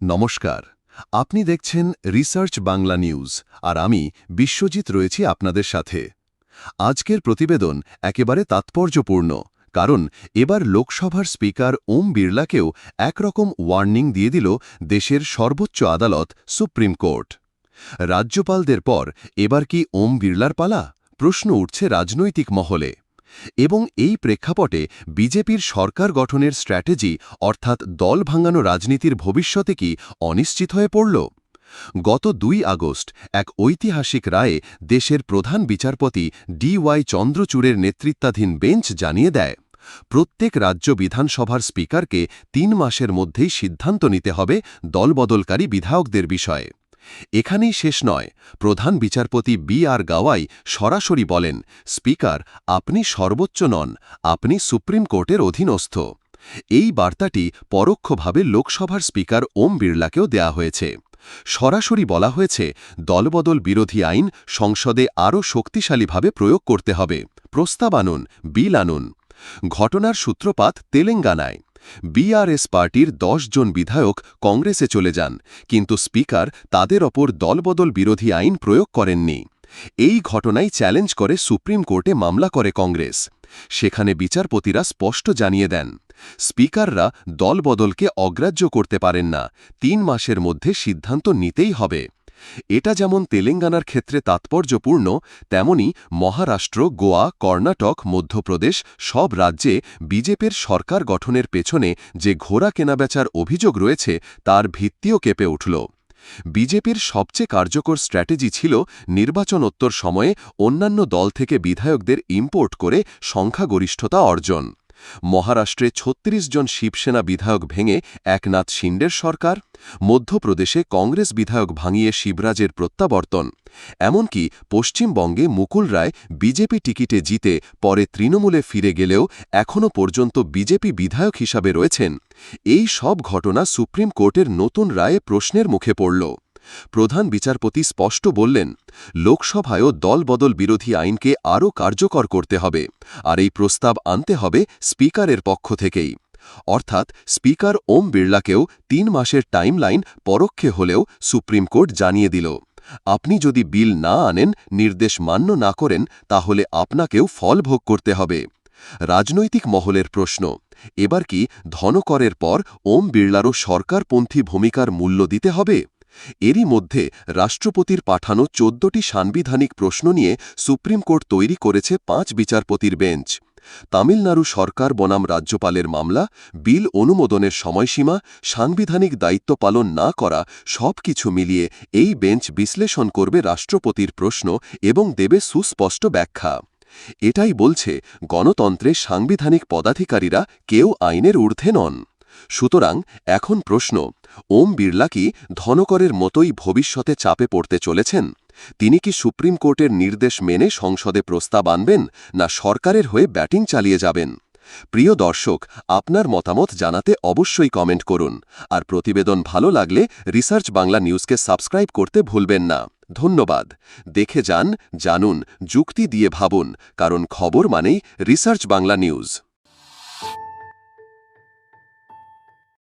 নমস্কার। আপনি দেখছেন রিসার্চ বাংলা নিউজ, আর আমি বিশ্বজিৎ রয়েছি আপনাদের সাথে। আজকের প্রতিবেদন একেবারে তাৎপর্যপূর্ণ, কারণ এবার লোকসভার স্পিকার ওম বিড়লাকেও একরকম ওয়ার্নিং দিয়ে দিল দেশের সর্বোচ্চ আদালত, সুপ্রিম কোর্ট। রাজ্যপালদের পর এবার কি ওম বিড়লার পালা? প্রশ্ন উঠছে রাজনৈতিক মহলে। এবং এই প্রেক্ষাপটে বিজেপির সরকার গঠনের স্ট্র্যাটেজি, অর্থাৎ দল ভাঙানো রাজনীতির ভবিষ্যতে কি অনিশ্চিত হয়ে পড়ল? গত দুই আগস্ট এক ঐতিহাসিক রায়ে দেশের প্রধান বিচারপতি ডি ওয়াই চন্দ্রচূড়ের নেতৃত্বাধীন বেঞ্চ জানিয়ে দেয়, প্রত্যেক রাজ্য বিধানসভার স্পিকারকে তিন মাসের মধ্যেই সিদ্ধান্ত নিতে হবে দলবদলকারী বিধায়কদের বিষয়ে। এখানেই শেষ নয়। প্রধান বিচারপতি বি আর গাওয়াই সরাসরি বলেন, স্পিকার, আপনি সর্বোচ্চ নন, আপনি সুপ্রিম কোর্টের অধীনস্থ। এই বার্তাটি পরোক্ষভাবে লোকসভার স্পিকার ওম বিড়লাকেও দেয়া হয়েছে। সরাসরি বলা হয়েছে, দলবদল বিরোধী আইন সংসদে আরও শক্তিশালীভাবে প্রয়োগ করতে হবে। প্রস্তাব আনুন, বিল আনুন। ঘটনার সূত্রপাত তেলেঙ্গানায়। বিআরএস পার্টির দশ জন বিধায়ক কংগ্রেসে চলে যান, কিন্তু স্পিকার তাদের ওপর দলবদল বিরোধী আইন প্রয়োগ করেননি। এই ঘটনাই চ্যালেঞ্জ করে সুপ্রিম কোর্টে মামলা করে কংগ্রেস। সেখানে বিচারপতিরা স্পষ্ট জানিয়ে দেন, স্পিকাররা দলবদলকে অগ্রাহ্য করতে পারেন না, তিন মাসের মধ্যে সিদ্ধান্ত নিতেই হবে। এটা যেমন তেলেঙ্গানার ক্ষেত্রে তাৎপর্যপূর্ণ, তেমনি মহারাষ্ট্র, গোয়া, কর্ণাটক, মধ্যপ্রদেশ সব রাজ্যে বিজেপির সরকার গঠনের পেছনে যে ঘোড়া কেনাবেচার অভিযোগ রয়েছে, তার ভিত্তিও কেঁপে উঠল। বিজেপির সবচেয়ে কার্যকর স্ট্র্যাটেজি ছিল নির্বাচনোত্তর সময়ে অন্যান্য দল থেকে বিধায়কদের ইম্পোর্ট করে সংখ্যাগরিষ্ঠতা অর্জন। মহারাষ্ট্রে ৩৬ জন শিবসেনা বিধায়ক ভেঙে একনাথ শিন্ডের সরকার, মধ্যপ্রদেশে কংগ্রেস বিধায়ক ভাঙিয়ে শিবরাজের প্রত্যাবর্তন। এমনকি পশ্চিমবঙ্গে মুকুল রায় বিজেপি টিকিটে জিতে পরে তৃণমূলে ফিরে গেলেও এখনও পর্যন্ত বিজেপি বিধায়ক হিসাবে রয়েছেন। এই সব ঘটনা সুপ্রিম কোর্টের নতুন রায়ে প্রশ্নের মুখে পড়ল। প্রধান বিচারপতি স্পষ্ট বললেন, লোকসভায়ও দলবদল বিরোধী আইনকে আরও কার্যকর করতে হবে, আর এই প্রস্তাব আনতে হবে স্পিকারের পক্ষ থেকেই। অর্থাৎ স্পিকার ওম বিড়লাকেও তিন মাসের টাইমলাইন পরোক্ষে হলেও সুপ্রিম কোর্ট জানিয়ে দিল। আপনি যদি বিল না আনেন, নির্দেশ মান্য না করেন, তাহলে আপনাকেও ফল ভোগ করতে হবে। রাজনৈতিক মহলের প্রশ্ন, এবার কি ধনকরের পর ওম বিড়লারও সরকারপন্থী ভূমিকার মূল্য দিতে হবে? এরই মধ্যে রাষ্ট্রপতির পাঠানো চোদ্দটি সাংবিধানিক প্রশ্ন নিয়ে সুপ্রিম কোর্ট তৈরি করেছে পাঁচ বিচারপতির বেঞ্চ। তামিলনাড়ু সরকার বনাম রাজ্যপালের মামলা, বিল অনুমোদনের সময়সীমা, সাংবিধানিক দায়িত্ব পালন না করা সব কিছু মিলিয়ে এই বেঞ্চ বিশ্লেষণ করবে রাষ্ট্রপতির প্রশ্ন এবং দেবে সুস্পষ্ট ব্যাখ্যা। এটাই বলছে গণতন্ত্রে সাংবিধানিক পদাধিকারীরা কেউ আইনের ঊর্ধ্বে নন। সুতরাং এখন প্রশ্ন ওম বিড়লা কি ধনকরের মতোই ভবিষ্যতে চাপে পড়তে চলেছেন? তিনি কি সুপ্রিম কোর্টের নির্দেশ মেনে সংসদে প্রস্তাব আনবেন, না সরকারের হয়ে ব্যাটিং চালিয়ে যাবেন? প্রিয় দর্শক, আপনার মতামত জানাতে অবশ্যই কমেন্ট করুন, আর প্রতিবেদন ভালো লাগলে রিসার্চ বাংলা নিউজকে সাবস্ক্রাইব করতে ভুলবেন না। ধন্যবাদ। দেখে যান, জানুন, যুক্তি দিয়ে ভাবুন, কারণ খবর মানেই রিসার্চ বাংলা নিউজ।